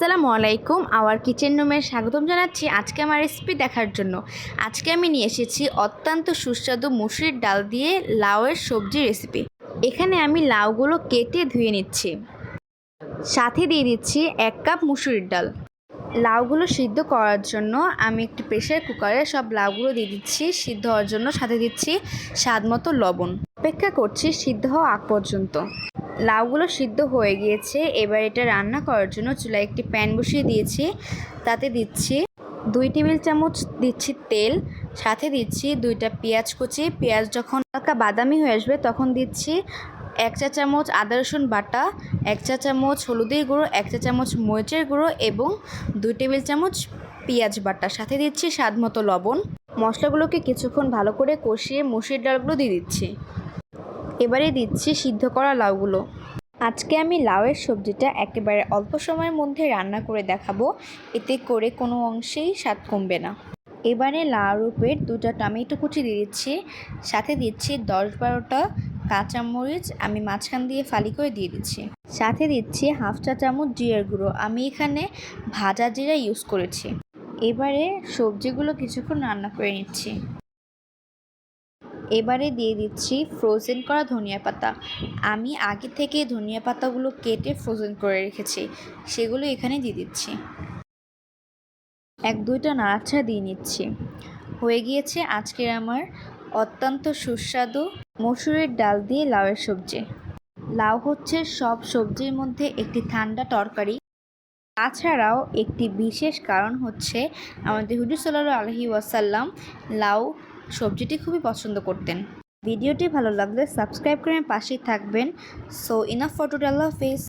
আসসালামু আলাইকুম, hour kitchen রুমে স্বাগতম জানাচ্ছি আজকে আমার রেসিপি দেখার জন্য। আজকে আমি নিয়ে এসেছি অত্যন্ত সুস্বাদু মুসুরির ডাল দিয়ে লাউয়ের সবজি রেসিপি। এখানে আমি লাউগুলো কেটে ধুয়ে নিচ্ছি। সাথে দিয়ে দিচ্ছি এক কাপ মুসুরির ডাল। লাউগুলো সিদ্ধ করার জন্য আমি একটি প্রেশার কুকারে সব লাউগুলো দিয়ে দিচ্ছি, সিদ্ধ হওয়ার জন্য সাথে দিচ্ছি স্বাদ মতো লবণ। অপেক্ষা করছি সিদ্ধ হওয়া আগ পর্যন্ত। লাউগুলো সিদ্ধ হয়ে গিয়েছে। এবার এটা রান্না করার জন্য চুলায় একটি প্যান বসিয়ে দিয়েছি। তাতে দিচ্ছি দুই টেবিল চামচ দিচ্ছি তেল, সাথে দিচ্ছি দুইটা পেঁয়াজ কুচি। পেঁয়াজ যখন হালকা বাদামি হয়ে আসবে তখন দিচ্ছি এক চা চামচ আদা রসুন বাটা, এক চা চামচ হলুদের গুঁড়ো, এক চা চামচ মরিচের গুঁড়ো এবং দুই টেবিল চামচ পেঁয়াজ বাটা। সাথে দিচ্ছি স্বাদ মতো লবণ। মশলাগুলোকে কিছুক্ষণ ভালো করে কষিয়ে মুসুরির ডালগুলো দিয়ে দিচ্ছি। এবারে দিচ্ছি সিদ্ধ করা লাউগুলো। আজকে আমি লাউয়ের সবজিটা একেবারে অল্প সময়ের মধ্যে রান্না করে দেখাবো। এতে করে কোনো অংশেই স্বাদ কমবে না। এবারে লাউ উপর দুটা টমেটো কুচি দিয়ে দিচ্ছি। সাথে দিচ্ছি দশ বারোটা কাঁচামরিচ আমি মাঝখান দিয়ে ফালি করে দিয়ে দিচ্ছি। সাথে দিচ্ছি হাফ চা চামচ জিরার গুঁড়ো আমি এখানে ভাজা জিরা ইউজ করেছি। এবারে সবজিগুলো কিছুক্ষণ রান্না করে নিচ্ছি। এবারে দিয়ে দিচ্ছি ফ্রোজেন করা ধনিয়া পাতা। আমি আগে থেকে ধনিয়া পাতাগুলো কেটে ফ্রোজেন করে রেখেছি, সেগুলো এখানে দিয়ে দিচ্ছি। এক দুইটা নাড়াচাড়া দিয়ে নিচ্ছি। হয়ে গিয়েছে আজকের আমার অত্যন্ত সুস্বাদু মসুরের ডাল দিয়ে লাউয়ের সবজি। লাউ হচ্ছে সব সবজির মধ্যে একটি ঠান্ডা তরকারি। তাছাড়াও একটি বিশেষ কারণ হচ্ছে আমাদের হুজুর সাল্লাহ আলহি ওয়াসাল্লাম লাউ সবজিটি খুবই পছন্দ করতেন। ভিডিওটি ভালো লাগলে সাবস্ক্রাইব করে পাশেই থাকবেন। সো ইনাফ ফটোটা আল্লাহ হাফিজ।